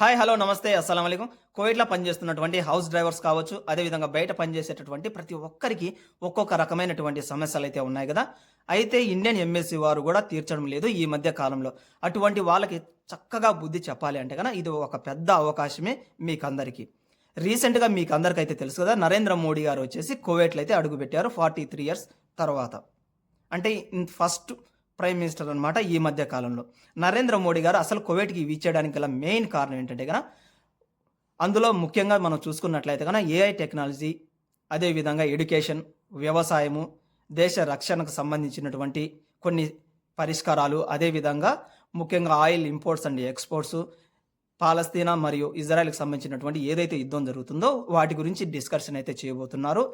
Hi hello నమస్తే అస్సలం అయికం కోవిడ్లో పనిచేస్తున్నటువంటి హౌస్ డ్రైవర్స్ కావచ్చు అదేవిధంగా బయట పనిచేసేటటువంటి ప్రతి ఒక్కరికి ఒక్కొక్క రకమైనటువంటి సమస్యలు అయితే ఉన్నాయి కదా. అయితే ఇండియన్ ఎంఎస్సి వారు కూడా తీర్చడం లేదు ఈ మధ్య కాలంలో. అటువంటి వాళ్ళకి చక్కగా బుద్ధి చెప్పాలి అంటే కనుక ఇది ఒక పెద్ద అవకాశమే మీకందరికీ. రీసెంట్గా మీకు అందరికైతే తెలుసు కదా నరేంద్ర మోడీ గారు వచ్చేసి కోవిడ్లో అయితే అడుగుపెట్టారు ఫార్టీ త్రీ ఇయర్స్ తర్వాత. అంటే ఫస్ట్ ప్రైమ్ మినిస్టర్ అనమాట ఈ మధ్య కాలంలో. నరేంద్ర మోడీ గారు అసలు కువైట్కి ఇచ్చేయడానికి గల మెయిన్ కారణం ఏంటంటే కనుక అందులో ముఖ్యంగా మనం చూసుకున్నట్లయితే కనుక ఏఐ టెక్నాలజీ అదేవిధంగా ఎడ్యుకేషన్ వ్యవసాయము దేశ రక్షణకు సంబంధించినటువంటి కొన్ని పరిష్కారాలు అదేవిధంగా ముఖ్యంగా oil imports and exports Palestine మరియు ఇజ్రాయెల్కి సంబంధించినటువంటి ఏదైతే యుద్ధం జరుగుతుందో వాటి గురించి డిస్కషన్ అయితే చేయబోతున్నారు.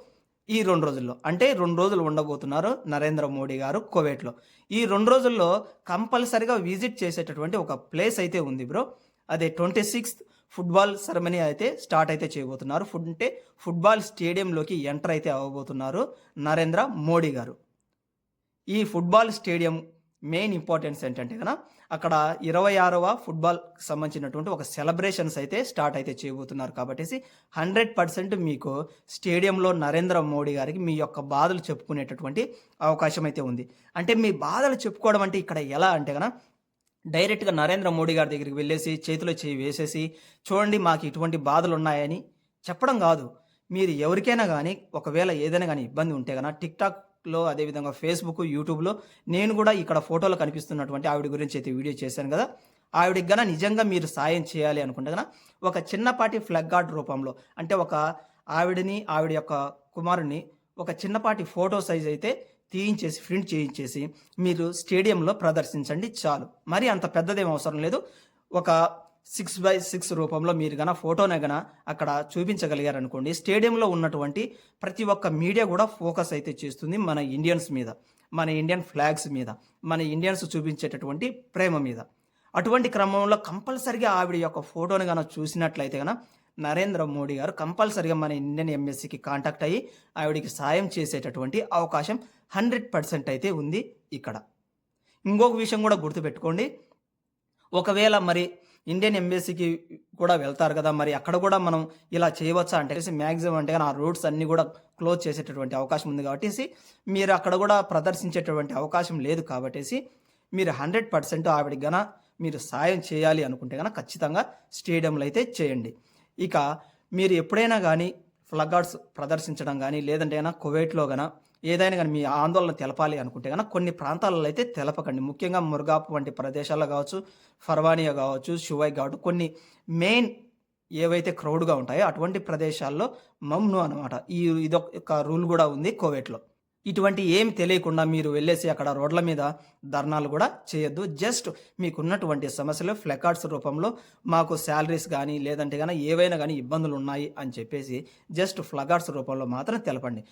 ఈ రెండు రోజుల్లో. అంటే రెండు రోజులు ఉండబోతున్నారు నరేంద్ర మోడీ గారు కోవేట్లో. ఈ రెండు రోజుల్లో కంపల్సరిగా విజిట్ చేసేటటువంటి ఒక ప్లేస్ అయితే ఉంది బ్రో. అదే ట్వంటీ సిక్స్త్ ఫుట్బాల్ సెరమనీ అయితే స్టార్ట్ అయితే చేయబోతున్నారు. ఫుడ్ అంటే ఫుట్బాల్ స్టేడియంలోకి ఎంటర్ అయితే అవ్వబోతున్నారు నరేంద్ర మోడీ గారు. ఈ ఫుట్బాల్ స్టేడియం మెయిన్ ఇంపార్టెన్స్ ఏంటంటే కదా అక్కడ ఇరవై ఆరవ ఫుట్బాల్ సంబంధించినటువంటి ఒక సెలబ్రేషన్స్ అయితే స్టార్ట్ అయితే చేయబోతున్నారు కాబట్టి హండ్రెడ్ పర్సెంట్ మీకు స్టేడియంలో నరేంద్ర మోడీ గారికి మీ యొక్క బాధలు చెప్పుకునేటటువంటి అవకాశం అయితే ఉంది. అంటే మీ బాధలు చెప్పుకోవడం అంటే ఇక్కడ ఎలా అంటే కదా డైరెక్ట్గా నరేంద్ర మోడీ గారి దగ్గరికి వెళ్ళేసి చేతిలో చేయి వేసేసి చూడండి మాకు ఇటువంటి బాధలు ఉన్నాయని చెప్పడం కాదు. మీరు ఎవరికైనా కానీ ఒకవేళ ఏదైనా కానీ ఇబ్బంది ఉంటే కనుక టిక్ టాక్ లో అదేవిధంగా ఫేస్బుక్ యూట్యూబ్లో నేను కూడా ఇక్కడ ఫోటోలో కనిపిస్తున్నటువంటి ఆవిడ గురించి అయితే వీడియో చేశాను కదా. ఆవిడకి గన నిజంగా మీరు సాయం చేయాలి అనుకుంటే గన ఒక చిన్నపాటి ఫ్లగ్ గార్డ్ రూపంలో అంటే ఒక ఆవిడని ఆవిడ యొక్క కుమారుని ఒక చిన్నపాటి ఫోటో సైజ్ అయితే తీయించేసి ప్రింట్ చేయించేసి మీరు స్టేడియంలో ప్రదర్శించండి చాలు. మరి అంత పెద్దదేం అవసరం లేదు. ఒక సిక్స్ బై సిక్స్ రూపంలో మీరు గన ఫోటోనే గన అక్కడ చూపించగలిగారనుకోండి స్టేడియంలో ఉన్నటువంటి ప్రతి ఒక్క మీడియా కూడా ఫోకస్ అయితే చేస్తుంది మన ఇండియన్స్ మీద మన ఇండియన్ ఫ్లాగ్స్ మీద మన ఇండియన్స్ చూపించేటటువంటి ప్రేమ మీద. అటువంటి క్రమంలో కంపల్సరిగా ఆవిడ యొక్క ఫోటోని గన చూసినట్లయితే గన నరేంద్ర మోడీ గారు కంపల్సరిగా మన ఇండియన్ ఎంఎస్సికి కాంటాక్ట్ అయ్యి ఆవిడికి సాయం చేసేటటువంటి అవకాశం హండ్రెడ్ పర్సెంట్ అయితే ఉంది ఇక్కడ. ఇంకొక విషయం కూడా గుర్తుపెట్టుకోండి. ఒకవేళ మరి ఇండియన్ ఎంబసీకి కూడా వెళ్తారు కదా మరి అక్కడ కూడా మనం ఇలా చేయవచ్చా అంటే మ్యాక్సిమం అంటే ఆ రోడ్స్ అన్నీ కూడా క్లోజ్ చేసేటటువంటి అవకాశం ఉంది కాబట్టి మీరు అక్కడ కూడా ప్రదర్శించేటటువంటి అవకాశం లేదు కాబట్టి మీరు హండ్రెడ్ పర్సెంట్ ఆవిడకి గన మీరు సాయం చేయాలి అనుకుంటే కనుక ఖచ్చితంగా స్టేడియంలో అయితే చేయండి. ఇక మీరు ఎప్పుడైనా కానీ ఫ్లగ్ ఆర్ట్స్ ప్రదర్శించడం కానీ లేదంటే అయినా కువైట్లో గన ఏదైనా కానీ మీ ఆందోళన తెలపాలి అనుకుంటే కనుక కొన్ని ప్రాంతాలలో అయితే తెలపకండి. ముఖ్యంగా మురుగాపు వంటి ప్రదేశాల్లో కావచ్చు ఫర్వానియా కావచ్చు షువై కావచ్చు కొన్ని మెయిన్ ఏవైతే క్రౌడ్గా ఉంటాయో అటువంటి ప్రదేశాల్లో మమ్ను అనమాట ఈ ఇదొక రూల్ కూడా ఉంది కోవేట్లో. ఇటువంటి ఏమి తెలియకుండా మీరు వెళ్ళేసి అక్కడ రోడ్ల మీద ధర్నాలు కూడా చేయొద్దు. జస్ట్ మీకున్నటువంటి సమస్యలు ఫ్లెకార్డ్స్ రూపంలో మాకు శాలరీస్ కానీ లేదంటే కానీ ఏవైనా కానీ ఇబ్బందులు ఉన్నాయి అని చెప్పేసి జస్ట్ ఫ్లగార్డ్స్ రూపంలో మాత్రం తెలపండి.